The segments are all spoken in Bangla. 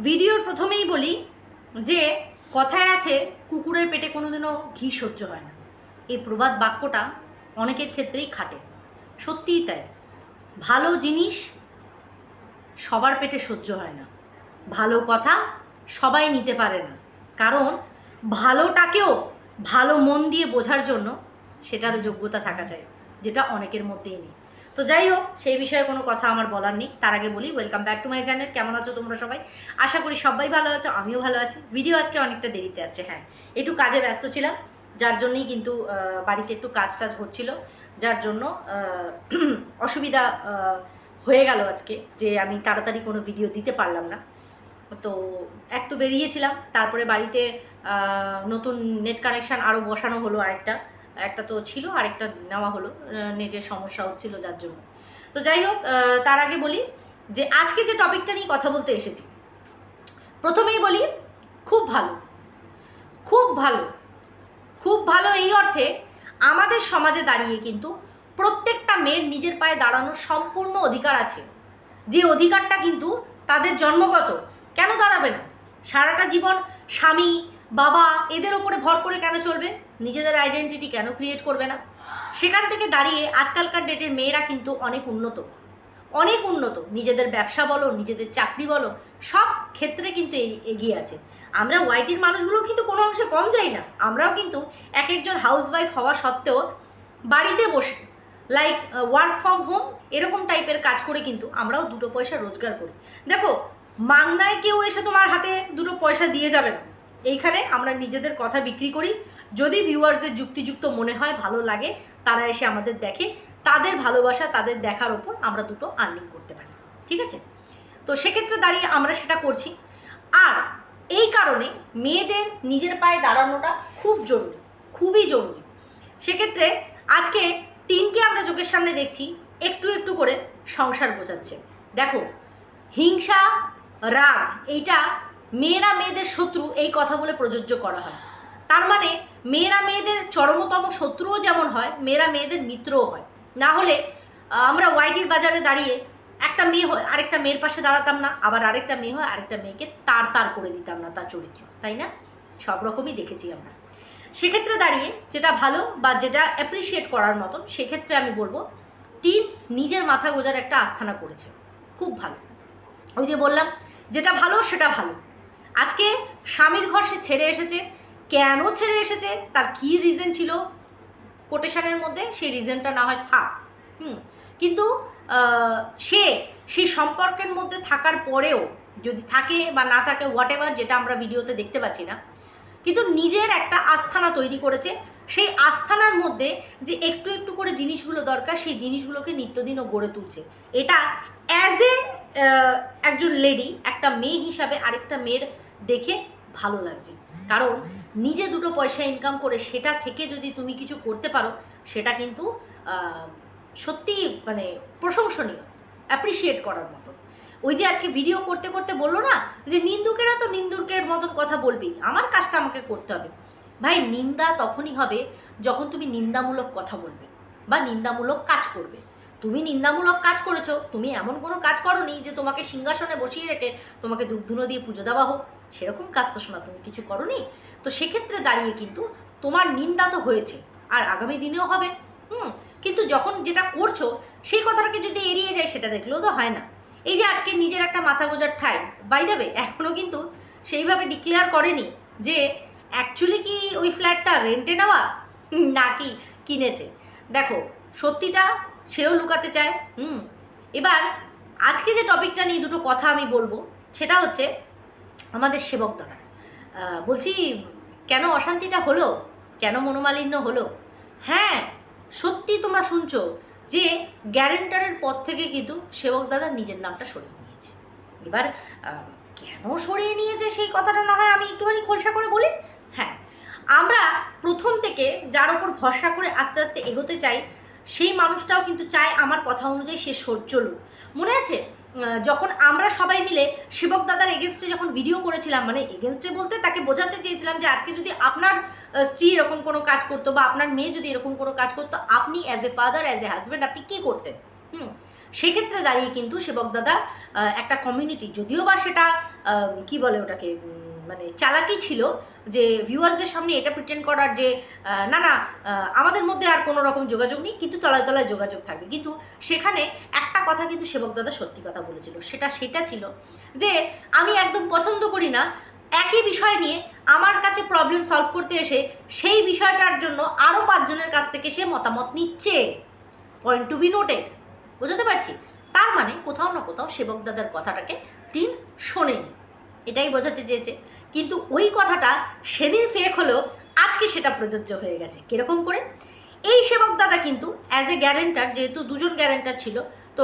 ভিডিওর প্রথমেই বলি যে কথায় আছে, কুকুরের পেটে কোনোদিনও ঘি সহ্য হয় না। এই প্রবাদ বাক্যটা অনেকের ক্ষেত্রেই খাটে। সত্যিই তাই। ভালো জিনিস সবার পেটে সহ্য হয় না। ভালো কথা সবাই নিতে পারে না। কারণ ভালোটাকেও ভালো মন দিয়ে বোঝার জন্য সেটারও যোগ্যতা থাকা চাই যেটা অনেকের মধ্যেই নেই। তো যাই হোক, সেই বিষয়ে কোনো কথা আমার বলার নেই। তার আগে বলি welcome back to my channel কেমন আছো তোমরা সবাই? আশা করি সবাই ভালো আছো, আমিও ভালো আছি। ভিডিও আজকে অনেকটা দেরিতে আসছে হ্যাঁ। একটু কাজে ব্যস্ত ছিলাম, যার জন্যই কিন্তু বাড়িতে একটু কাজ টাজ হচ্ছিল, যার জন্য অসুবিধা হয়ে গেল আজকে, যে আমি তাড়াতাড়ি কোনো ভিডিও দিতে পারলাম না। তো এক তো বেরিয়েছিলাম, তারপরে বাড়িতে নতুন নেট কানেকশান আরও বসানো হলো আরেকটা। একটা তো ছিল, আরেকটা নেওয়া হলো নেটের সমস্যা হচ্ছিল যার জন্য। তো যাই হোক তার আগে বলি যে আজকে যে টপিকটা নিয়ে কথা বলতে এসেছি, প্রথমেই বলি, খুব ভালো খুব ভালো খুব ভালো এই অর্থে আমাদের সমাজে দাঁড়িয়ে কিন্তু প্রত্যেকটা মেয়ের নিজের পায়ে দাঁড়ানোর সম্পূর্ণ অধিকার আছে। যে অধিকারটা কিন্তু তাদের জন্মগত, কেন দাঁড়াবে না? সারাটা জীবন স্বামী, বাবা, এদের ওপরে ভর করে কেন চলবে? নিজেদের আইডেন্টিটি কেন ক্রিয়েট করবে না? সেখান থেকে দাঁড়িয়ে আজকালকার ডেটের মেয়েরা কিন্তু অনেক উন্নত। অনেক উন্নত। নিজেদের ব্যবসা বলো, নিজেদের চাকরি বলো, সব ক্ষেত্রে কিন্তু এগিয়ে আছে। আমরা ওয়াইটির মানুষগুলো কিন্তু কোনো অংশে কম যাই না। আমরাও কিন্তু এক একজন হাউসওয়াইফ হওয়া সত্ত্বেও বাড়িতে বসে লাইক ওয়ার্ক ফ্রম হোম এরকম টাইপের কাজ করে কিন্তু আমরাও দুটো পয়সা রোজগার করি। দেখো মাংনায় কেউ এসে তোমার হাতে দুটো পয়সা দিয়ে যাবে না। এইখানে আমরা নিজেদের কথা বিক্রি করি যদি ভিউয়ার্সদের যুক্তিযুক্ত মনে হয়, ভালো লাগে, তারা এসে আমাদের দেখে। তাদের ভালোবাসা, তাদের দেখার ওপর আমরা দুটো আর্নিং করতে পারি। ঠিক আছে? তো সেক্ষেত্রে দাঁড়িয়ে আমরা সেটা করছি। আর এই কারণে মেয়েদের নিজের পায়ে দাঁড়ানোটা খুব জরুরি, খুবই জরুরি। সেক্ষেত্রে আজকে টিনকে আমরা চোখের সামনে দেখছি, একটু একটু করে সংসার বোঝাচ্ছে দেখো, হিংসা, রাগ, এইটা মেয়েরা মেয়েদের শত্রু, এই কথা বলে প্রযোজ্য করা হয়। তার মানে মেয়েরা মেয়েদের চরমতম শত্রুও যেমন হয়, মেয়েরা মেয়েদের মিত্রও হয়। না হলে আমরা ওয়াইটির বাজারে দাঁড়িয়ে একটা মেয়ে হয় আরেকটা মেয়ের পাশে দাঁড়াতাম না, আবার আরেকটা মেয়ে হয় আরেকটা মেয়েকে তার তার করে দিতাম না তার চরিত্র, তাই না? সব রকমই দেখেছি আমরা। সেক্ষেত্রে দাঁড়িয়ে যেটা ভালো বা যেটা অ্যাপ্রিসিয়েট করার মতন, সেক্ষেত্রে আমি বলব, টিম নিজের মাথা গোজার একটা আস্থানা করেছে। খুব ভালো। ওই যে বললাম, যেটা ভালো সেটা ভালো। আজকে স্বামীর ঘর সে ছেড়ে এসেছে কেন ছেড়ে এসেছে? তার কী রিজন ছিল? কোটেশনের মধ্যে সেই রিজনটা না হয় থাক। হুম। কিন্তু সে সেই সম্পর্কের মধ্যে থাকার পরেও, যদি থাকে বা না থাকে হোয়াট এভার যেটা আমরা ভিডিওতে দেখতে পাচ্ছি না, কিন্তু নিজের একটা আস্থানা তৈরি করেছে। সেই আস্থানার মধ্যে যে একটু একটু করে জিনিসগুলো দরকার, সেই জিনিসগুলোকে নিত্যদিনও গড়ে তুলছে। এটা অ্যাজ এ একজন লেডি একটা মেয়ে হিসাবে আরেকটা মেয়ের দেখে ভালো লাগছে। কারণ নিজে দুটো পয়সা ইনকাম করে সেটা থেকে যদি তুমি কিছু করতে পারো সেটা কিন্তু আহ, সত্যিই মানে প্রশংসনীয় অ্যাপ্রিসিয়েট করার মতো। ওই যে আজকে ভিডিও করতে করতে বলল না যে নিন্দুকেরা তো নিন্দুকের মতন কথা বলবেই আমার কাজটা আমাকে করতে হবে। ভাই নিন্দা তখনই হবে যখন তুমি নিন্দামূলক কথা বলবে বা নিন্দামূলক কাজ করবে। তুমি নিন্দামূলক কাজ করেছ, তুমি এমন কোনো কাজ করনি যে তোমাকে সিংহাসনে বসিয়ে রেখে তোমাকে ধূপধুনো দিয়ে পুজো দেওয়া হোক। সেরকম কাজ তো শোনা তুমি কিছু করনি? তো সেক্ষেত্রে দাঁড়িয়ে কিন্তু তোমার নিন্দা তো হয়েছে, আর আগামী দিনেও হবে। হুম, কিন্তু যখন যেটা করছ, সেই কথাটাকে যদি এড়িয়ে যায়, সেটা দেখলেও তো হয় না। এই যে আজকে নিজের একটা মাথা গোজার ঠাই বাই দেবে এখনও কিন্তু সেইভাবে ডিক্লেয়ার করেনি যে অ্যাকচুয়ালি কি ওই ফ্ল্যাটটা রেন্টে নেওয়া? নাকি কিনেছে? দেখো, সত্যিটা সেও লুকাতে চায়, হুম। এবার আজকে যে টপিকটা নিয়ে দুটো কথা আমি বলব, সেটা হচ্ছে আমাদের সেবক দাদা বলছি, কেন অশান্তিটা হলো? কেন মনোমালিন্য হলো? হ্যাঁ সত্যি তোমরা শুনছো যে গ্যারেন্টারের পদ থেকে কিন্তু সেবক দাদা নিজের নামটা সরিয়ে নিয়েছে। এবার কেন সরিয়ে নিয়েছে সেই কথাটা না হয় আমি একটুখানি খোলসা করে বলি? হ্যাঁ আমরা প্রথম থেকে যার ওপর ভরসা করে আস্তে আস্তে এগোতে চাই সেই মানুষটাও কিন্তু চায় আমার কথা অনুযায়ী সে চলুক মনে আছে? যখন আমরা সবাই মিলে সেবক দাদার এগেনস্টে যখন ভিডিও করেছিলাম মানে এগেনস্টে বলতে তাকে বোঝাতে চেয়েছিলাম যে আজকে যদি আপনার স্ত্রী এরকম কোনো কাজ করতো বা আপনার মেয়ে যদি এরকম কোনো কাজ করতো, আপনি as a father as a husband আপনি কী করতেন? হুম? সেক্ষেত্রে দাঁড়িয়ে কিন্তু সেবক দাদা একটা কমিউনিটি যদিও বা সেটা কি বলে ওটাকে মানে চালাকি ছিল যে ভিউয়ার্সদের সামনে এটা প্রিটেন্ড করার যে না না আমাদের মধ্যে আর কোনো রকম যোগাযোগ নেই, কিন্তু তলায় তলায় যোগাযোগ থাকবে। কিন্তু সেখানে একটা কথা কিন্তু সেবক দাদা সত্যি কথা বলেছিল, সেটা সেটা ছিল যে আমি একদম পছন্দ করি না, একই বিষয় নিয়ে আমার কাছে প্রবলেম সলভ করতে এসে সেই বিষয়টার জন্য আরও পাঁচজনের কাছ থেকে সে মতামত নিচ্ছে। পয়েন্ট টু বি নোটেড বোঝাতে পারছি? তার মানে কোথাও না কোথাও সেবক দাদার কথাটাকে টিন শোনেনি। এটাই বোঝাতে চেয়েছে। কিন্তু ওই কথাটা সেদিন ফেক হলেও আজকে সেটা প্রযোজ্য হয়ে গেছে। কীরকম করে? এই সেবক দাদা কিন্তু অ্যাজ এ গ্যারেন্টার যেহেতু দুজন গ্যারেন্টার ছিল, তো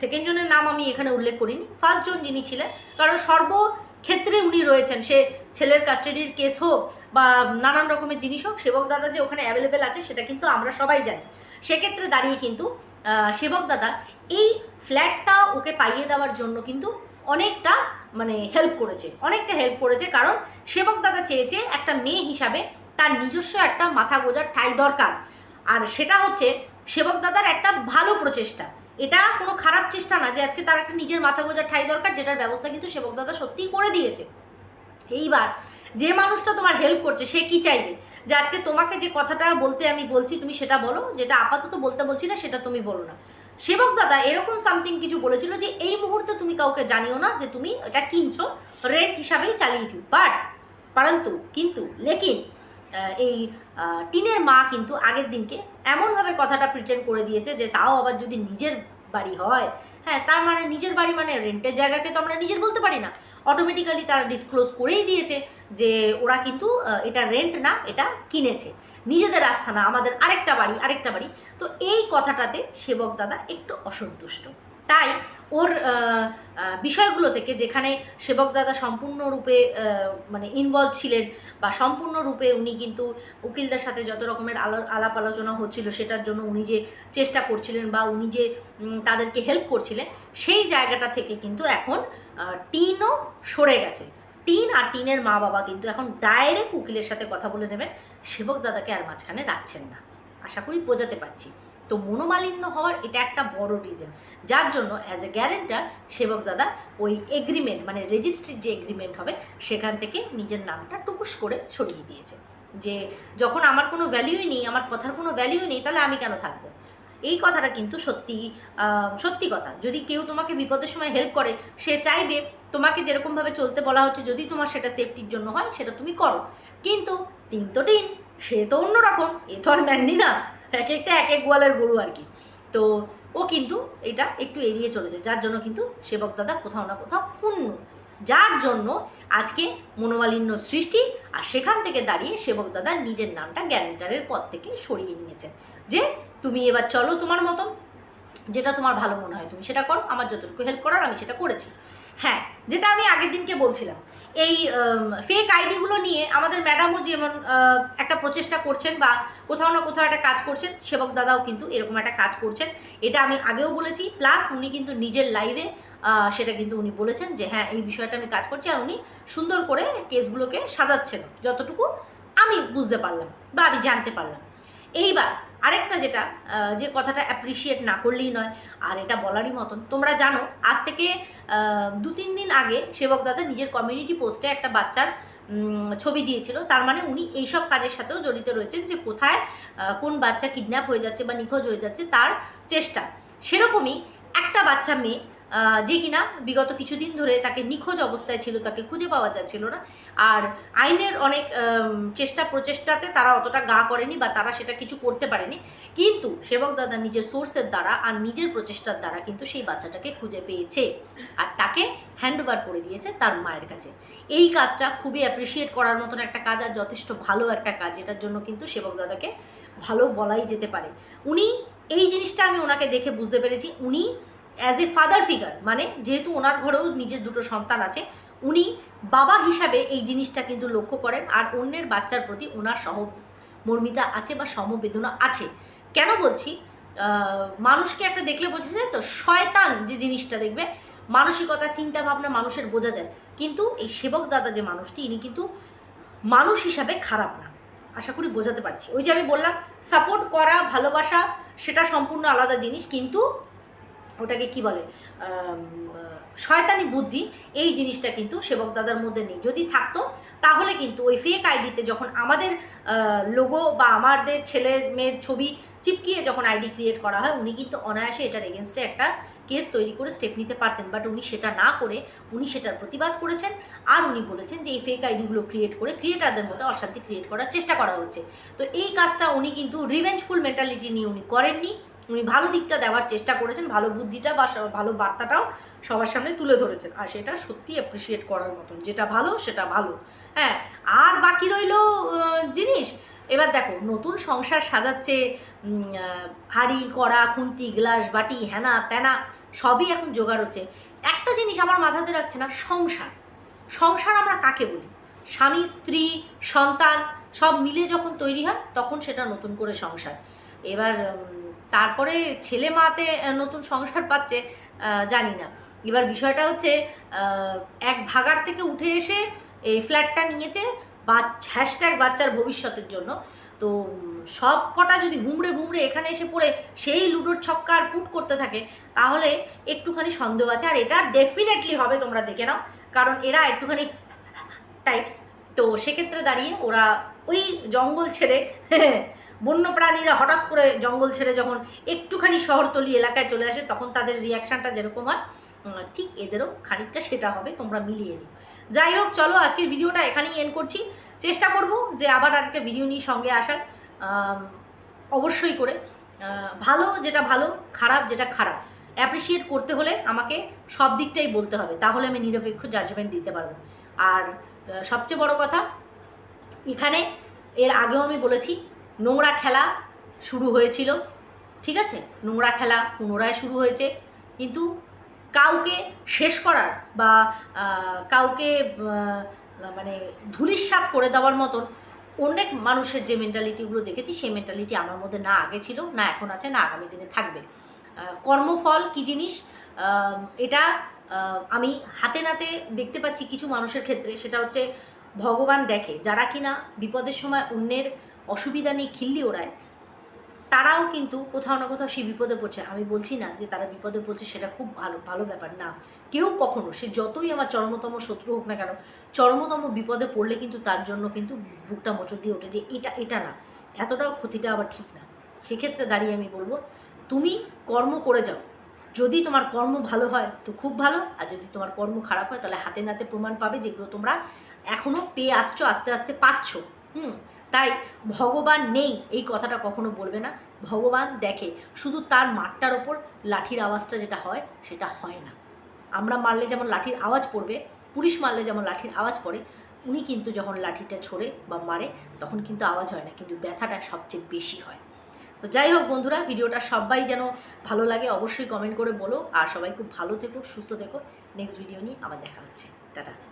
সেকেন্ড জনের নাম আমি এখানে উল্লেখ করিনি। ফার্স্ট জন যিনি ছিলেন, কারণ সর্বক্ষেত্রে উনি রয়েছেন, সে ছেলের কাস্টাডির কেস হোক বা নানান রকমের জিনিস হোক, সেবক দাদা যে ওখানে অ্যাভেলেবেল আছে, সেটা কিন্তু আমরা সবাই জানি। সেক্ষেত্রে দাঁড়িয়ে কিন্তু সেবক দাদা এই ফ্ল্যাটটা ওকে পাইয়ে দেওয়ার জন্য কিন্তু অনেকটা মানে হেল্প করেছে, অনেকটা হেল্প করেছে। কারণ সেবক দাদা চেয়েছে একটা মেয়ে হিসাবে তার নিজস্ব একটা মাথা গোজার ঠাই দরকার। আর সেটা হচ্ছে সেবক দাদার একটা ভালো প্রচেষ্টা। এটা কোনো খারাপ চেষ্টা না যে আজকে তার একটা নিজের মাথা গোজার ঠাই দরকার, যেটার ব্যবস্থা কিন্তু সেবক দাদা সত্যিই করে দিয়েছে। এইবার যে মানুষটা তোমার হেল্প করছে, সে কি চাইবে? যে আজকে তোমাকে যে কথাটা বলতে আমি বলছি, তুমি সেটা বলো, যেটা আপাতত বলতে বলছি না, সেটা তুমি বলো না। সেবক দাদা এরকম সামথিং কিছু বলেছিল যে এই মুহূর্তে তুমি কাউকে জানিও না যে তুমি এটা কিনছো রেন্ট হিসাবেই চালিয়ে দিও। বাট পারন্তু, কিন্তু, লেকিন এই টিনের মা কিন্তু আগের দিনকে এমনভাবে কথাটা প্রিটেন্ড করে দিয়েছে যে তাও আবার যদি নিজের বাড়ি হয় হ্যাঁ তার মানে নিজের বাড়ি মানে রেন্টের জায়গাকে তো আমরা নিজের বলতে পারি না। অটোমেটিক্যালি তারা ডিসক্লোজ করেই দিয়েছে যে ওরা কিন্তু এটা রেন্ট না, এটা কিনেছে। নিজেদের আস্থা না আমাদের আরেকটা বাড়ি আরেকটা বাড়ি। তো এই কথাটাতে সেবক দাদা একটু অসন্তুষ্ট। তাই ওর বিষয়গুলো থেকে যেখানে সেবক দাদা সম্পূর্ণরূপে মানে ইনভলভ ছিলেন বা সম্পূর্ণরূপে উনি কিন্তু উকিলদের সাথে যত রকমের আলো- আলাপ আলোচনা হচ্ছিল, সেটার জন্য উনি যে চেষ্টা করছিলেন বা উনি যে তাদেরকে হেল্প করছিলেন, সেই জায়গাটা থেকে কিন্তু এখন টিনও সরে গেছে। টিন আর টিনের মা বাবা কিন্তু এখন ডাইরেক্ট উকিলের সাথে কথা বলে নেবেন। সেবক দাদাকে আর মাঝখানে রাখছেন না। আশা করি বোঝাতে পারছি। তো মনোমালিন্য হওয়ার এটা একটা বড় রিজন যার জন্য অ্যাজ এ গ্যারেন্টার সেবক দাদা ওই এগ্রিমেন্ট মানে রেজিস্ট্রির যে এগ্রিমেন্ট হবে, সেখান থেকে নিজের নামটা টুকুস করে সরিয়ে দিয়েছে। যে যখন আমার কোনো ভ্যালিউই নেই, আমার কথার কোনো ভ্যালিউই নেই, তাহলে আমি কেন থাকব? এই কথাটা কিন্তু সত্যি সত্যি কথা। যদি কেউ তোমাকে বিপদের সময় হেল্প করে, সে চাইবে তোমাকে যেরকমভাবে চলতে বলা হচ্ছে, যদি তোমার সেটা সেফটির জন্য হয়, সেটা তুমি করো। কিন্তু টিন তো টিন, সে তো অন্যরকম, এ তো আর ম্যান্ডি না। এক একটা এক এক গোয়ালের গরু আর কি। তো ও কিন্তু এটা একটু এড়িয়ে চলেছে, যার জন্য কিন্তু সেবক দাদা কোথাও না কোথাও পূর্ণ যার জন্য আজকে মনোমালিন্য সৃষ্টি আর সেখান থেকে দাঁড়িয়ে সেবক দাদা নিজের নামটা গ্যারেন্টারের পদ থেকে সরিয়ে নিয়েছেন যে তুমি এবার চলো তোমার মতন, যেটা তোমার ভালো মনে হয়, তুমি সেটা করো, আমার যতটুকু হেল্প করার আমি সেটা করেছি। হ্যাঁ যেটা আমি আগের দিনকে বলছিলাম, এই ফেক আইডিগুলো নিয়ে ম্যাডামও যেমন একটা প্রচেষ্টা করছেন বা কোথাও না কোথাও একটা কাজ করছেন, সেবক দাদাও কিন্তু এরকম একটা কাজ করছেন। এটা আমি আগেও বলেছি, প্লাস উনি কিন্তু নিজের লাইভে সেটা কিন্তু উনি বলেছেন যে হ্যাঁ এই বিষয়টা আমি কাজ করছি আর উনি সুন্দর করে কেসগুলোকে সাজাচ্ছেন, যতটুকু আমি বুঝতে পারলাম বা আমি জানতে পারলাম। এইবার আরেকটা যেটা যে কথাটা অ্যাপ্রিসিয়েট না করলেই নয়, আর এটা বলারই মতন, তোমরা জানো, আজ থেকে দু তিন দিন আগে সেবক দাদা নিজের কমিউনিটি পোস্টে একটা বাচ্চার ছবি দিয়েছিল। তার মানে উনি এইসব কাজের সাথেও জড়িত রয়েছেন যে কোথায় কোন বাচ্চা কিডন্যাপ হয়ে যাচ্ছে বা নিখোঁজ হয়ে যাচ্ছে তার চেষ্টা। সেরকমই একটা বাচ্চা মেয়ে যে কিনা বিগত কিছুদিন ধরে তাকে নিখোঁজ অবস্থায় ছিল, তাকে খুঁজে পাওয়া যাচ্ছিল না। আর আইনের অনেক চেষ্টা প্রচেষ্টাতে তারা অতটা গা করেনি বা তারা সেটা কিছু করতে পারেনি। কিন্তু সেবক দাদা নিজের সোর্সের দ্বারা আর নিজের প্রচেষ্টার দ্বারা কিন্তু সেই বাচ্চাটাকে খুঁজে পেয়েছে। আর তাকে হ্যান্ড ওভার করে দিয়েছে তার মায়ের কাছে। এই কাজটা খুবই অ্যাপ্রিসিয়েট করার মতন একটা কাজ আর যথেষ্ট ভালো একটা কাজ, যেটার জন্য কিন্তু সেবক দাদাকে ভালো বলাই যেতে পারে। উনি, এই জিনিসটা আমি ওনাকে দেখে বুঝতে পেরেছি। উনি অ্যাজ এ ফাদার ফিগার মানে যেহেতু ওনার ঘরেও নিজের দুটো সন্তান আছে, উনি বাবা হিসাবে এই জিনিসটা কিন্তু লক্ষ্য করেন আর অন্যের বাচ্চার প্রতি ওনার সহ মর্মিতা আছে বা সমবেদনা আছে। কেন বলছি? মানুষকে একটা দেখলে বোঝা যায় তো, শয়তান যে জিনিসটা দেখবে, মানসিকতা চিন্তা ভাবনা মানুষের বোঝা যায়। কিন্তু এই সেবক দাদা যে মানুষটি, ইনি কিন্তু মানুষ হিসাবে খারাপ না। আশা করি বোঝাতে পারছি। ওই যে আমি বললাম সাপোর্ট করা, ভালোবাসা, সেটা সম্পূর্ণ আলাদা জিনিস, কিন্তু ওটাকে কি বলে? শয়তানি বুদ্ধি, এই জিনিসটা কিন্তু সেবক দাদার মধ্যে নেই। যদি থাকতো, তাহলে কিন্তু ওই ফেক আইডিতে যখন আমাদের লোগো বা আমাদের ছেলে মেয়ের ছবি চিপকিয়ে যখন আইডি ক্রিয়েট করা হয়, উনি কিন্তু অনায়াসে এটার এগেনস্টে একটা কেস তৈরি করে স্টেপ নিতে পারতেন। বাট উনি সেটা না করে, উনি সেটার প্রতিবাদ করেছেন আর উনি বলেছেন যে, এই ফেক আইডিগুলো ক্রিয়েট করে ক্রিয়েটারদের মধ্যে অশান্তি ক্রিয়েট করার চেষ্টা করা হচ্ছে। তো এই কাজটা উনি কিন্তু রিভেঞ্জফুল মেন্টালিটি নিয়ে উনি করেননি। উনি ভালো দিকটা দেওয়ার চেষ্টা করেছেন, ভালো বুদ্ধিটা বা ভালো বার্তাটাও সবার সামনে তুলে ধরেছেন। আর সেটা সত্যি অ্যাপ্রিসিয়েট করার মতন, যেটা ভালো সেটা ভালো। হ্যাঁ আর বাকি রইল জিনিস। এবার দেখো, নতুন সংসার সাজাচ্ছে হাঁড়ি, কড়া, খুন্তি, গ্লাস, বাটি হ্যানা ত্যানা সবই এখন জোগাড় হচ্ছে। একটা জিনিস আমার মাথাতে রাখছে না, সংসার। সংসার আমরা কাকে বলি? স্বামী, স্ত্রী, সন্তান, সব মিলে যখন তৈরি হয়, তখন সেটা নতুন করে সংসার। এবার তারপরে ছেলে মাতে নতুন সংসার পাচ্ছে জানি না। এবার বিষয়টা হচ্ছে এক ভাগার থেকে উঠে এসে এই ফ্ল্যাটটা নিয়েছে বা হ্যাশট্যাগ বাচ্চার ভবিষ্যতের জন্য। তো সব কটা যদি হুমড়ে হুমড়ে এখানে এসে পড়ে সেই লুডোর ছক্কা আর পুট করতে থাকে, তাহলে একটুখানি সন্দেহ আছে। আর এটা ডেফিনেটলি হবে, তোমরা দেখে নাও। কারণ এরা একটুখানি টাইপস তো সেক্ষেত্রে দাঁড়িয়ে ওরা ওই জঙ্গল ছেড়ে বন্য প্রাণীরা হঠাৎ করে জঙ্গল ছেড়ে যখন একটুখানি শহরতলি এলাকায় চলে আসে, তখন তাদের রিয়াকশানটা যেরকম হয় ঠিক এদেরও খানিকটা সেটা হবে, তোমরা মিলিয়ে নিও। যাই হোক, চলো আজকের ভিডিওটা এখানেই এন্ড করছি। চেষ্টা করব যে আবার আরেকটা ভিডিও নিয়ে সঙ্গে আসার অবশ্যই করে। ভালো যেটা ভালো, খারাপ যেটা খারাপ। অ্যাপ্রিসিয়েট করতে হলে আমাকে সব দিকটাই বলতে হবে, তাহলে আমি নিরপেক্ষ জাজমেন্ট দিতে পারব। আর সবচেয়ে বড় কথা, এখানে এর আগেও আমি বলেছি নোংরা খেলা শুরু হয়েছিল, ঠিক আছে? নোংরা খেলা পুনরায় শুরু হয়েছে, কিন্তু কাউকে শেষ করার বা কাউকে মানে ধুলিস্বাদ করে দেওয়ার মতন অনেক মানুষের যে মেন্টালিটিগুলো দেখেছি, সেই মেন্টালিটি আমার মধ্যে না আগে ছিল, না এখন আছে, না আগামী দিনে থাকবে। কর্মফল কি জিনিস? এটা আমি হাতে নাতে দেখতে পাচ্ছি কিছু মানুষের ক্ষেত্রে, সেটা হচ্ছে ভগবান দেখে, যারা কিনা বিপদের সময় অন্যের অসুবিধা নিয়ে খিল্লি ওড়ায়। তারাও কিন্তু কোথাও না কোথাও সে বিপদে পড়ছে। আমি বলছি না যে তারা বিপদে পড়ছে, সেটা খুব ভালো ভালো ব্যাপার না। কেউ কখনো, সে যতই আমার চরমতম শত্রু হোক না কেন, চরমতম বিপদে পড়লে কিন্তু তার জন্য কিন্তু বুকটা মোচর দিয়ে ওঠে যে এটা এটা না। এতটাও ক্ষতিটা আবার ঠিক না। সেক্ষেত্রে দাঁড়িয়ে আমি বলব, তুমি কর্ম করে যাও। যদি তোমার কর্ম ভালো হয়, তো খুব ভালো। আর যদি তোমার কর্ম খারাপ হয়, তাহলে হাতে নাতে প্রমাণ পাবে যেগুলো তোমরা এখনও পেয়ে আসছো, আস্তে আস্তে পাচ্ছ। হুম? তাই ভগবান নেই এই কথাটা কখনো বলবে না। ভগবান দেখে, শুধু তার মাঠটার ওপর লাঠির আওয়াজটা যেটা হয়, সেটা হয় না। আমরা মারলে যেমন লাঠির আওয়াজ পড়বে, পুলিশ মারলে যেমন লাঠির আওয়াজ পড়ে, উনি কিন্তু যখন লাঠিটা ছোড়ে বা মারে, তখন কিন্তু আওয়াজ হয় না, কিন্তু ব্যথাটা সবচেয়ে বেশি হয়। তো যাই হোক বন্ধুরা, ভিডিওটা সবাই যেন ভালো লাগে অবশ্যই কমেন্ট করে বলো। আর সবাই খুব ভালো থেকো, সুস্থ থেকো। নেক্সট ভিডিও নিয়ে আবার দেখা হচ্ছে। টাটা।